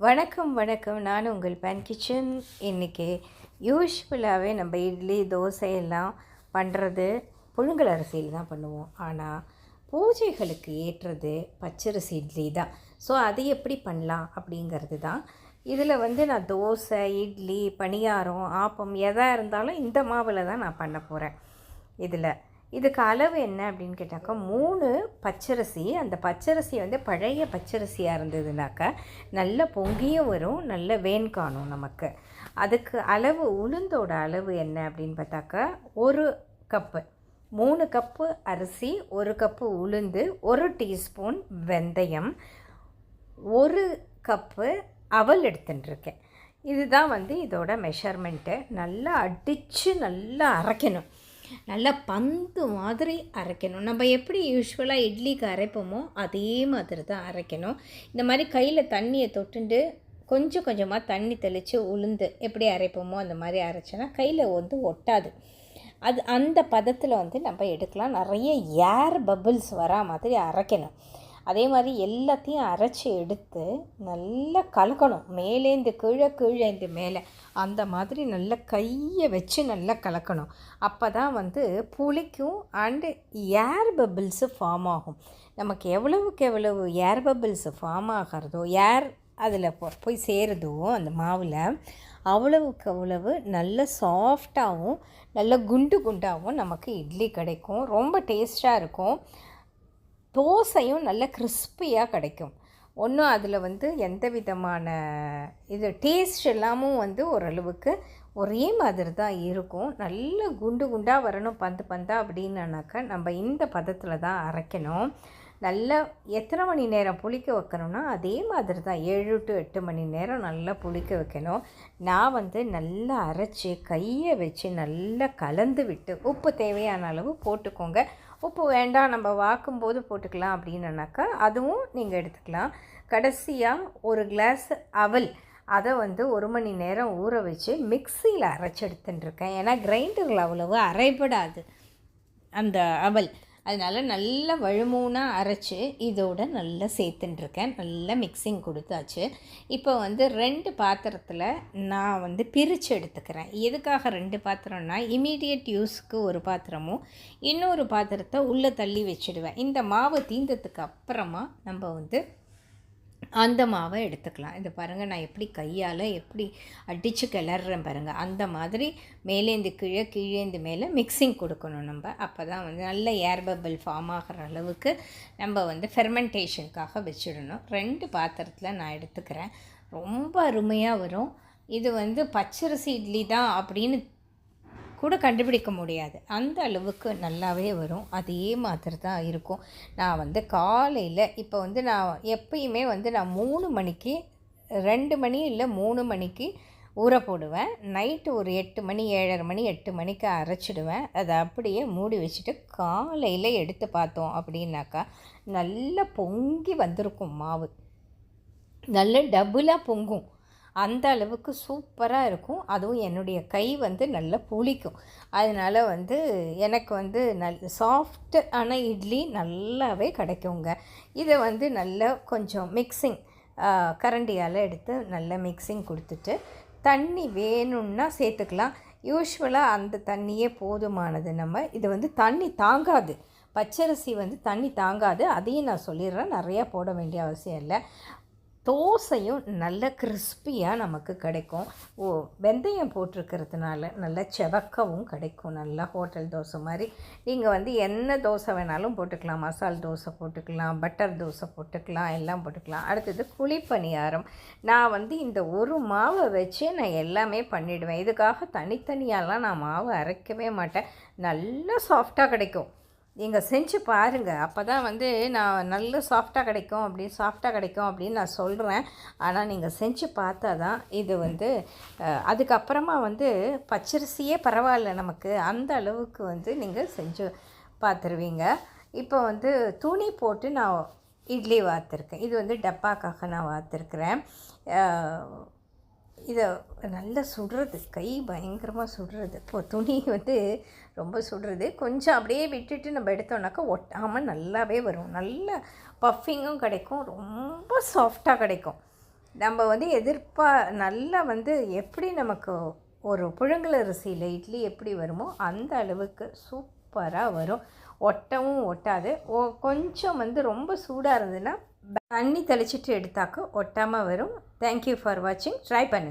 வணக்கம் வணக்கம். நான் உங்கள் பேன் கிச்சன் இன்றைக்கி யூஸ்ஃபுல்லாகவே நம்ம இட்லி தோசை எல்லாம் பண்ணுறது புழுங்கல் அரிசியில் தான் பண்ணுவோம். ஆனால் பூஜைகளுக்கு ஏற்றது பச்சரிசி இட்லி தான். ஸோ அது எப்படி பண்ணலாம் அப்படிங்கிறது தான். இதில் வந்து நான் தோசை இட்லி பணியாரம் ஆப்பம் எதாக இருந்தாலும் இந்த மாவில் தான் நான் பண்ண போகிறேன் இதில் இதுக்கு அளவு என்ன அப்படின்னு கேட்டாக்கா மூணு பச்சரிசி அந்த பச்சரிசி வந்து பழைய பச்சரிசியாக இருந்ததுனாக்கா நல்ல பொங்கியும் வரும் நல்ல வேன் காணும் நமக்கு. அதுக்கு அளவு உளுந்தோட அளவு என்ன அப்படின்னு பார்த்தாக்கா ஒரு கப்பு. மூணு கப்பு அரிசி ஒரு கப்பு உளுந்து ஒரு டீஸ்பூன் வெந்தயம் ஒரு கப்பு அவல் எடுத்துட்டுருக்கேன். இதுதான் வந்து இதோட மெஷர்மெண்ட்டு நல்லா அடித்து நல்லா அரைக்கணும். நல்லா பந்து மாதிரி அரைக்கணும். நம்ம எப்படி யூஸ்வலாக இட்லிக்கு அரைப்போமோ அதே மாதிரி தான் அரைக்கணும். இந்த மாதிரி கையில் தண்ணியை தொட்டுண்டு கொஞ்சம் கொஞ்சமாக தண்ணி தெளித்து உளுந்து எப்படி அரைப்போமோ அந்த மாதிரி அரைச்சோன்னா கையில் வந்து ஒட்டாது. அது அந்த பதத்தில் வந்து நம்ம எடுக்கலாம். நிறைய ஏர் பபிள்ஸ் வரா மாதிரி அரைக்கணும். அதே மாதிரி எல்லாத்தையும் அரைச்சி எடுத்து நல்லா கலக்கணும். மேலேந்து கீழே கீழேந்து மேலே. அந்த மாதிரி நல்லா கையை வச்சு நல்லா கலக்கணும். அப்போ தான் வந்து புளிக்கும் அண்டு ஏர் பபிள்ஸு ஃபார்ம் ஆகும். நமக்கு எவ்வளவுக்கு எவ்வளவு ஏர் பபிள்ஸு ஃபார்ம் ஆகிறதோ ஏர் அதில் போய் சேருதோ அந்த மாவில் அவ்வளவுக்கு அவ்வளவு நல்ல சாஃப்டாகவும் நல்ல குண்டு குண்டாகவும் நமக்கு இட்லி கிடைக்கும். ரொம்ப டேஸ்ட்டாக இருக்கும். தோசையும் நல்ல கிறிஸ்பியாக கிடைக்கும். ஒன்றும் அதில் வந்து எந்த விதமான இது டேஸ்ட் எல்லாமும் வந்து ஓரளவுக்கு ஒரே மாதிரி தான் இருக்கும். நல்ல குண்டு குண்டாக வரணும் பந்து பந்தா அப்படின்னாக்கா நம்ம இந்த பதத்தில் தான் அரைக்கணும். நல்லா எத்தனை மணி நேரம் புளிக்க வைக்கணும்னா அதே மாதிரி தான் ஏழு டு எட்டு மணி நேரம் நல்லா புளிக்க வைக்கணும். நான் வந்து நல்லா அரைச்சி கையை வச்சு நல்லா கலந்து விட்டு உப்பு தேவையான அளவு போட்டுக்கோங்க. உப்பு வேண்டாம் நம்ம வாக்கும்போது போட்டுக்கலாம் அப்படின்னாக்கா அதுவும் நீங்கள் எடுத்துக்கலாம். கடைசியாக ஒரு கிளாஸ் அவல் அதை வந்து ஒரு மணி நேரம் ஊற வச்சு மிக்சியில் அரைச்சி எடுத்துட்டுருக்கேன். ஏன்னா கிரைண்டரில் அவ்வளவு அரைப்படாது. அந்த அவல் அதனால் நல்லா வழுமூனாக அரைச்சி இதோட நல்லா சேர்த்துட்டுருக்கேன் நல்லா மிக்சிங் கொடுத்தாச்சு. இப்போ வந்து ரெண்டு பாத்திரத்தில் நான் வந்து பிரித்து எடுத்துக்கிறேன். எதுக்காக ரெண்டு பாத்திரம்னா இமீடியட் யூஸ்க்கு ஒரு பாத்திரமும் இன்னொரு பாத்திரத்தை உள்ளே தள்ளி வச்சுடுவேன். இந்த மாவு தீந்ததுக்கு அப்புறமா நம்ம வந்து அந்த மாவை எடுத்துக்கலாம். இது பாருங்கள் நான் எப்படி கையால் எப்படி அடித்து கிளறேன் பாருங்கள் அந்த மாதிரி மேலேந்து கீழே கீழேந்து மேலே மிக்சிங் கொடுக்கணும் நம்ம. அப்போ தான் வந்து நல்ல ஏர் பபிள் ஃபார்ம் ஆகிற அளவுக்கு நம்ம வந்து ஃபெர்மெண்டேஷனுக்காக வச்சிடணும். ரெண்டு பாத்திரத்தில் நான் எடுத்துக்கிறேன். ரொம்ப அருமையாக வரும். இது வந்து பச்சரிசி இட்லி தான் அப்படின்னு கூட கண்டுபிடிக்க முடியாது. அந்த அளவுக்கு நல்லாவே வரும். அதே மாதிரி தான் இருக்கும். நான் வந்து காலையில் இப்போ வந்து நான் எப்பயுமே வந்து நான் மூணு மணிக்கு ரெண்டு மணி இல்லை மூணு மணிக்கு ஊற போடுவேன். நைட்டு ஒரு எட்டு மணி ஏழரை மணி எட்டு மணிக்கு அரைச்சிடுவேன். அதை அப்படியே மூடி வச்சுட்டு காலையில் எடுத்து பார்த்தோம் அப்படின்னாக்கா நல்லா பொங்கி வந்திருக்கும் மாவு. நல்ல டபுளாக பொங்கும். அந்த அளவுக்கு சூப்பராக இருக்கும். அதுவும் என்னுடைய கை வந்து நல்லா புளிக்கும். அதனால் வந்து எனக்கு வந்து நல் சாஃப்ட்டு ஆனால் இட்லி நல்லாவே கிடைக்குங்க. இதை வந்து நல்லா கொஞ்சம் மிக்சிங் கரண்டியால் எடுத்து நல்லா மிக்சிங் கொடுத்துட்டு தண்ணி வேணும்னா சேர்த்துக்கலாம். யூஸ்வலாக அந்த தண்ணியே போதுமானது. நம்ம இது வந்து தண்ணி தாங்காது. பச்சரிசி வந்து தண்ணி தாங்காது. அதையும் நான் சொல்லிடுறேன். நிறையா போட வேண்டிய அவசியம் இல்லை. தோசையும் நல்ல கிறிஸ்பியாக நமக்கு கிடைக்கும். ஓ வெந்தயம் போட்டிருக்கிறதுனால நல்ல செவக்கவும் கிடைக்கும். நல்லா ஹோட்டல் தோசை மாதிரி. நீங்கள் வந்து என்ன தோசை வேணாலும் போட்டுக்கலாம். மசால் தோசை போட்டுக்கலாம் பட்டர் தோசை போட்டுக்கலாம் எல்லாம் போட்டுக்கலாம். அடுத்தது குழிப்பணியாரம். நான் வந்து இந்த ஒரு மாவை வச்சு நான் எல்லாமே பண்ணிவிடுவேன் இதுக்காக தனித்தனியாலாம் நான் மாவு அரைக்கவே மாட்டேன். நல்லா சாஃப்டாக கிடைக்கும். நீங்கள் செஞ்சு பாருங்கள் அப்போ தான் வந்து நான் நல்ல சாஃப்டாக கிடைக்கும் அப்படின்னு சாஃப்டாக கிடைக்கும் அப்படின்னு நான் சொல்கிறேன் ஆனால் நீங்கள் செஞ்சு பார்த்தா தான் இது வந்து அதுக்கப்புறமா வந்து பச்சரிசியே பரவாயில்ல நமக்கு. அந்த அளவுக்கு வந்து நீங்கள் செஞ்சு பார்த்துருவீங்க. இப்போ வந்து துணி போட்டு நான் இட்லி வார்த்துருக்கேன். இது வந்து டப்பாக்காக நான் வார்த்துருக்குறேன். இதை நல்லா சுடுறது கை பயங்கரமாக சுடுறது. இப்போ துணி வந்து ரொம்ப சுடுறது. கொஞ்சம் அப்படியே விட்டுட்டு நம்ம எடுத்தோம்னாக்கா ஒட்டாமல் நல்லாவே வரும். நல்ல பஃபிங்கும் கிடைக்கும். ரொம்ப சாஃப்டாக கிடைக்கும். நம்ம வந்து எதிர்ப்பா நல்லா வந்து எப்படி நமக்கு ஒரு புழுங்கல் அரிசியில் இட்லி எப்படி வருமோ அந்த அளவுக்கு சூப்பராக வரும். ஒட்டவும் ஒட்டாது. ஓ கொஞ்சம் வந்து ரொம்ப சூடாக இருந்ததுன்னா தண்ணி தெளிச்சிட்டு எடுத்தாக்க ஒட்டாமல் வரும். தேங்க்யூ ஃபார் வாட்சிங் ட்ரை பண்ணுங்கள்